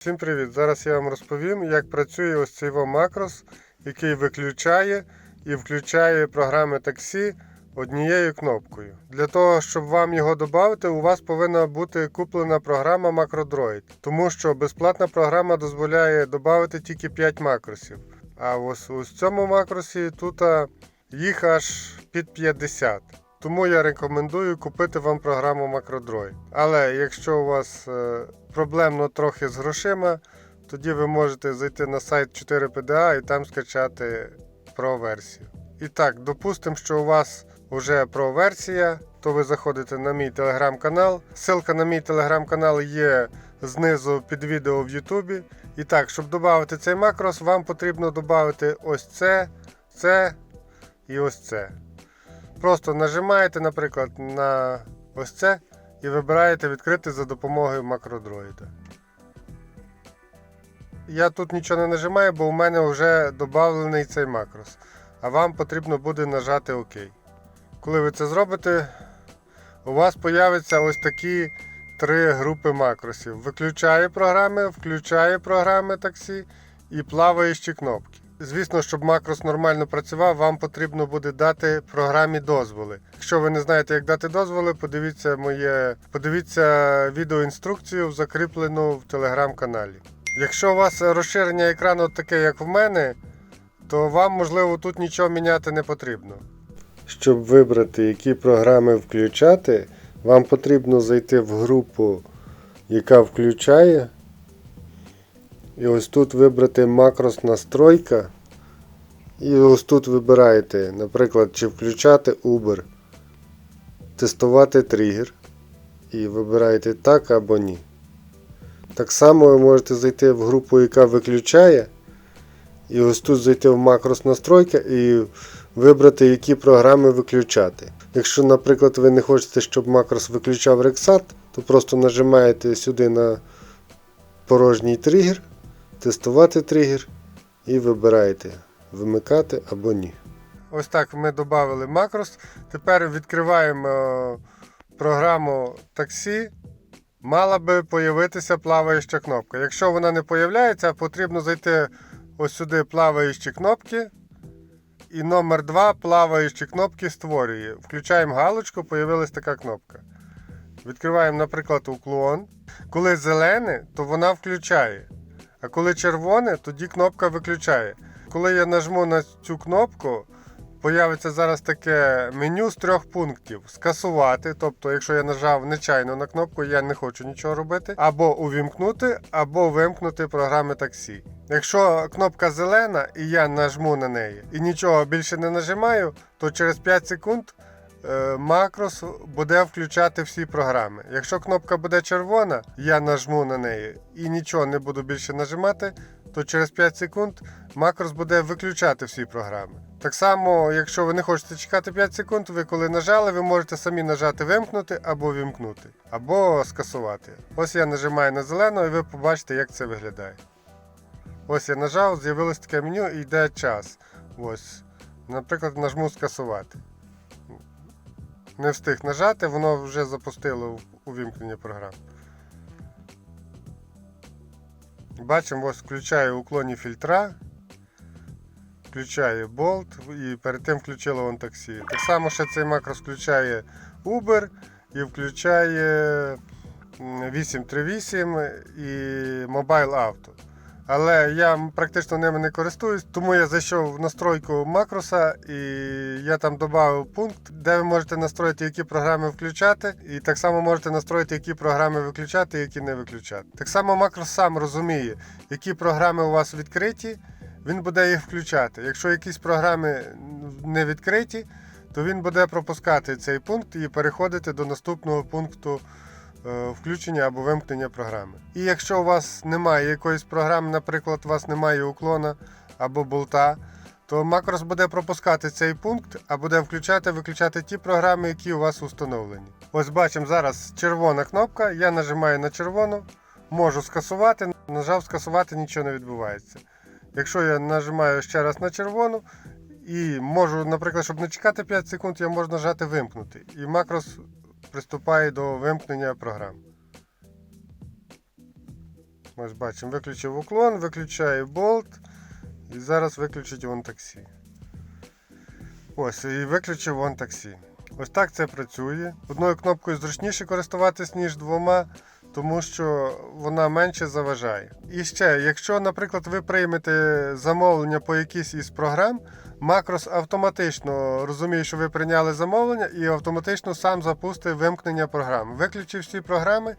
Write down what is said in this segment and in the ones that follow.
Всім привіт! Зараз я вам розповім, як працює ось цей макрос, який виключає і включає програми таксі однією кнопкою. Для того, щоб вам його додати, у вас повинна бути куплена програма MacroDroid, тому що безплатна програма дозволяє додати тільки 5 макросів. А ось у цьому макросі тут їх аж під 50. Тому я рекомендую купити вам програму MacroDroid. Але якщо у вас е, проблемно трохи з грошима, тоді ви можете зайти на сайт 4PDA і там скачати Pro-версію. І так, допустимо, що у вас вже Pro-версія, то ви заходите на мій телеграм-канал. Ссылка на мій телеграм-канал є знизу під відео в Ютубі. І так, щоб додати цей макрос, вам потрібно додати ось це, це і ось це. Просто нажимаєте, наприклад, на ось це і вибираєте відкрити за допомогою макродроїда. Я тут нічого не нажимаю, бо у мене вже додавлений цей макрос. А вам потрібно буде нажати ОК. Коли ви це зробите, у вас появляться ось такі три групи макросів. Виключає програми, включає програми таксі і плаваючі кнопки. Звісно, щоб макрос нормально працював, вам потрібно буде дати програмі дозволи. Якщо ви не знаєте, як дати дозволи, подивіться моє подивіться відеоінструкцію, закріплену в телеграм-каналі. Якщо у вас розширення екрану таке, як в мене, то вам можливо тут нічого міняти не потрібно. Щоб вибрати, які програми включати, вам потрібно зайти в групу, яка включає. І ось тут вибрати макрос настройка. І ось тут вибираєте, наприклад, чи включати Uber, тестувати тригер. І вибираєте так або ні. Так само ви можете зайти в групу, яка виключає. І ось тут зайти в макрос настройка і вибрати, які програми виключати. Якщо, наприклад, ви не хочете, щоб макрос виключав Rexat, то просто нажимаєте сюди на порожній тригер, тестувати тригер і вибираєте вимикати або ні. Ось так ми додали макрос. Тепер відкриваємо е, програму таксі. Мала би появитися плаваюча кнопка. Якщо вона не появляється, потрібно зайти ось сюди плаваючі кнопки. І номер 2 плаваючі кнопки створює. Включаємо галочку, появилась така кнопка. Відкриваємо, наприклад, уклон. Коли зелене, то вона включає. А коли червоне, тоді кнопка виключає. Коли я нажму на цю кнопку, появиться зараз таке меню з трьох пунктів: скасувати. Тобто, якщо я нажав нечайно на кнопку, я не хочу нічого робити, або увімкнути, або вимкнути програми таксі. Якщо кнопка зелена і я нажму на неї і нічого більше не нажимаю, то через 5 секунд макрос буде включати всі програми. Якщо кнопка буде червона, я нажму на неї і нічого не буду більше нажимати, то через 5 секунд макрос буде виключати всі програми. Так само, якщо ви не хочете чекати 5 секунд, ви коли нажали, ви можете самі нажати вимкнути або вімкнути, або скасувати. Ось я нажимаю на зелену і ви побачите, як це виглядає. Ось я нажав, з'явилось таке меню і йде час. Ось. Наприклад, нажму скасувати. Не встиг нажати, воно вже запустило увімкнення програм. Бачимо, ось включаю уклонні фільтра. Включає болт і перед тим включило вон таксі. Так само ще цей макрос включає Uber і включає 838 і Mobile Auto. Але я практично ними не користуюсь, тому я зайшов в настройку макроса і я там додав пункт, де ви можете настроїти, які програми включати, і так само можете настроїти, які програми виключати, які не виключати. Так само макрос сам розуміє, які програми у вас відкриті, він буде їх включати. Якщо якісь програми не відкриті, то він буде пропускати цей пункт і переходити до наступного пункту включення або вимкнення програми. І якщо у вас немає якоїсь програми, наприклад, у вас немає уклона або болта, то макрос буде пропускати цей пункт, а буде включати виключати ті програми, які у вас установлені. Ось бачимо зараз червона кнопка. Я нажимаю на червону, можу скасувати, нажав скасувати, нічого не відбувається. Якщо я нажимаю ще раз на червону і можу, наприклад, щоб не чекати 5 секунд, я можу нажати вимкнути. І макрос приступає до вимкнення програм. Ось бачимо, виключив уклон, виключаю болт. І зараз виключить вон таксі. Ось, і виключив вон таксі. Ось так це працює. Одною кнопкою зручніше користуватись, ніж двома, тому що вона менше заважає. І ще, якщо, наприклад, ви приймете замовлення по якійсь із програм, Макрос автоматично розуміє, що ви прийняли замовлення, і автоматично сам запустить вимкнення програми. Виключив всі програми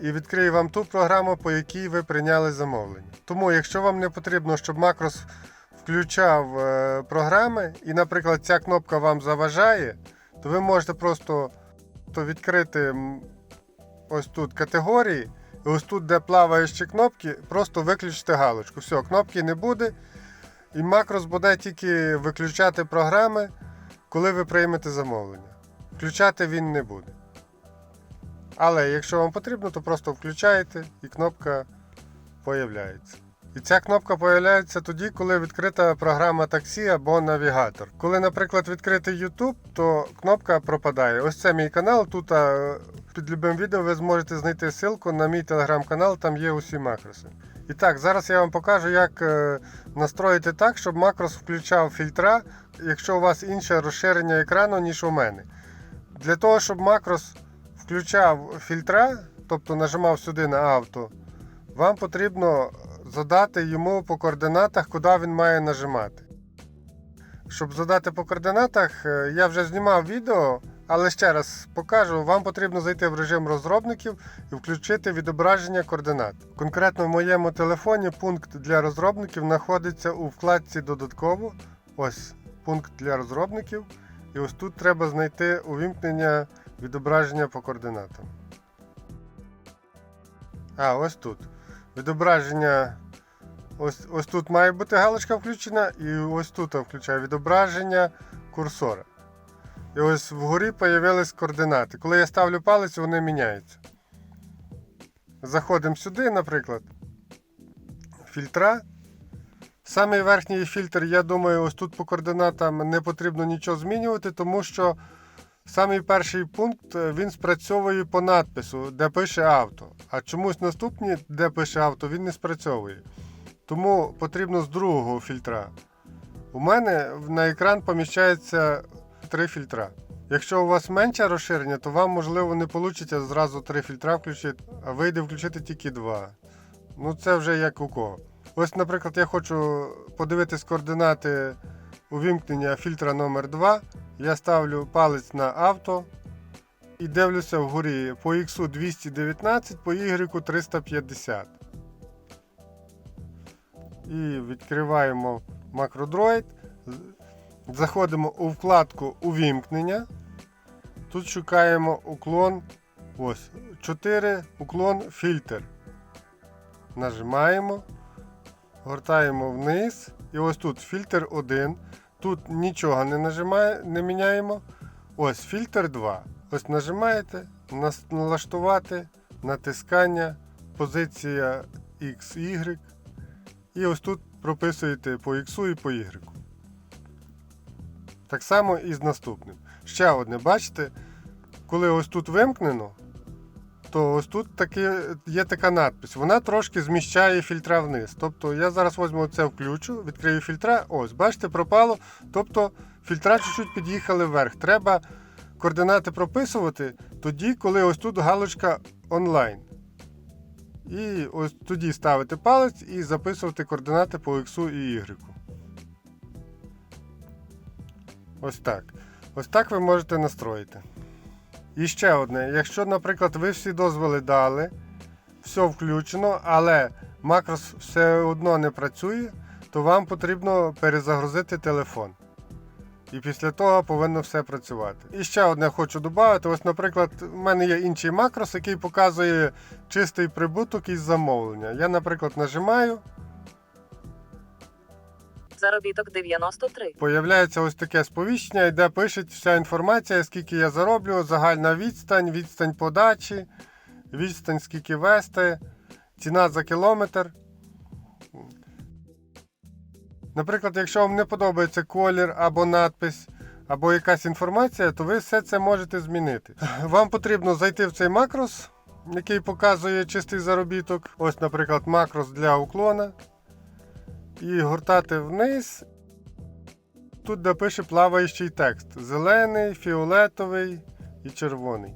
і відкриє вам ту програму, по якій ви прийняли замовлення. Тому, якщо вам не потрібно, щоб Макрос включав е, програми, і, наприклад, ця кнопка вам заважає, то ви можете просто то відкрити ось тут категорії, і ось тут, де плаваючі кнопки, просто виключити галочку. Все, кнопки не буде. І макрос буде тільки виключати програми, коли ви приймете замовлення. Включати він не буде. Але якщо вам потрібно, то просто включаєте і кнопка появляється. І ця кнопка появляється тоді, коли відкрита програма таксі або навігатор. Коли, наприклад, відкрити YouTube, то кнопка пропадає. Ось це мій канал. Тут під любим відео ви зможете знайти ссылку на мій телеграм-канал, там є усі макроси. І так, зараз я вам покажу, як е, настроїти так, щоб макрос включав фільтра, якщо у вас інше розширення екрану, ніж у мене. Для того, щоб макрос включав фільтра, тобто нажимав сюди на авто, вам потрібно задати йому по координатах, куди він має нажимати. Щоб задати по координатах, е, я вже знімав відео, але ще раз покажу, вам потрібно зайти в режим розробників і включити відображення координат. Конкретно в моєму телефоні пункт для розробників знаходиться у вкладці Додатково. Ось пункт для розробників. І ось тут треба знайти увімкнення відображення по координатам. А, ось тут. Відображення. Ось, ось тут має бути галочка включена, і ось тут включає відображення курсора. І ось вгорі з'явились координати. Коли я ставлю палець, вони міняються. Заходимо сюди, наприклад. Фільтра. Самий верхній фільтр, я думаю, ось тут по координатам не потрібно нічого змінювати, тому що самий перший пункт е, він спрацьовує по надпису, де пише авто. А чомусь наступні, де пише авто, він не спрацьовує. Тому потрібно з другого фільтра. У мене на екран поміщається три фільтра. Якщо у вас менше розширення, то вам можливо не вийде зразу три фільтра включити, а вийде включити тільки два. Ну це вже як у кого. Ось, наприклад, я хочу подивитись координати увімкнення фільтра номер 2 Я ставлю палець на авто і дивлюся вгорі по X 219, по Y 350. І відкриваємо макродроїд. Заходимо у вкладку Увімкнення. Тут шукаємо уклон. Ось 4 уклон фільтр. Нажимаємо, гортаємо вниз. І ось тут фільтр 1. Тут нічого не нажимає, не міняємо. Ось фільтр 2. Ось нажимаєте, налаштувати, натискання, позиція XY. І ось тут прописуєте по X і по Y. Так само і з наступним. Ще одне, бачите, коли ось тут вимкнено, то ось тут таки, є така надпись. Вона трошки зміщає фільтра вниз. Тобто я зараз візьму це включу, відкрию фільтра. Ось, бачите, пропало. Тобто фільтра чуть-чуть під'їхали вверх. Треба координати прописувати тоді, коли ось тут галочка онлайн. І ось тоді ставити палець і записувати координати по X і Y. Ось так. Ось так ви можете настроїти. І ще одне. Якщо, наприклад, ви всі дозволи дали, все включено, але макрос все одно не працює, то вам потрібно перезагрузити телефон. І після того повинно все працювати. І ще одне хочу додати. Ось, наприклад, в мене є інший макрос, який показує чистий прибуток із замовлення. Я, наприклад, нажимаю, Заробіток 93. Появляється ось таке сповіщення, де пише вся інформація, скільки я зароблю, загальна відстань, відстань подачі, відстань, скільки вести, ціна за кілометр. Наприклад, якщо вам не подобається колір або надпис, або якась інформація, то ви все це можете змінити. Вам потрібно зайти в цей макрос, який показує чистий заробіток. Ось, наприклад, макрос для уклона. І гортати вниз. Тут де пише плаваючий текст: зелений, фіолетовий і червоний.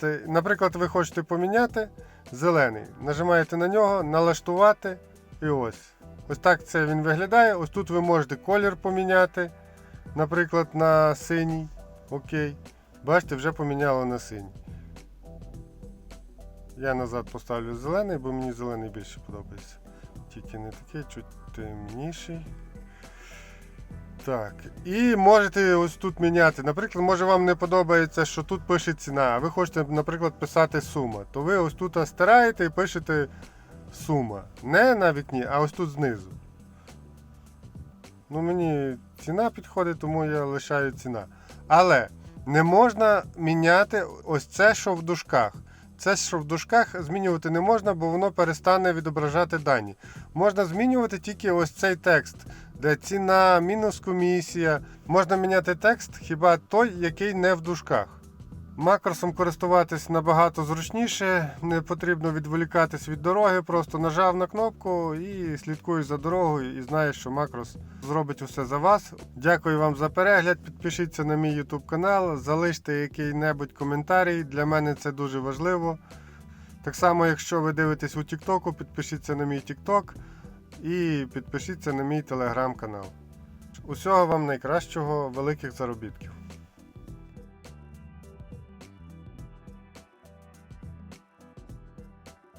Це, наприклад, ви хочете поміняти зелений. Нажимаєте на нього, налаштувати і ось. Ось так це він виглядає. Ось тут ви можете колір поміняти, наприклад, на синій. Окей. Бачите, вже поміняло на синій. Я назад поставлю зелений, бо мені зелений більше подобається. Тільки не такий, чуть темніший. Так. І можете ось тут міняти. Наприклад, може вам не подобається, що тут пише ціна, а ви хочете, наприклад, писати сума. То ви ось тут стираєте і пишете сума. Не на вікні, а ось тут знизу. Ну, мені ціна підходить, тому я лишаю ціна. Але не можна міняти ось це, що в дужках. Це, що в дужках, змінювати не можна, бо воно перестане відображати дані. Можна змінювати тільки ось цей текст, де ціна, мінус комісія. Можна міняти текст хіба той, який не в дужках. Макросом користуватись набагато зручніше, не потрібно відволікатись від дороги, просто нажав на кнопку і слідкуєш за дорогою і знаєш, що макрос зробить усе за вас. Дякую вам за перегляд. Підпишіться на мій YouTube канал, залиште який-небудь коментарій. Для мене це дуже важливо. Так само, якщо ви дивитесь у TikTok, підпишіться на мій TikTok і підпишіться на мій телеграм-канал. Усього вам найкращого, великих заробітків!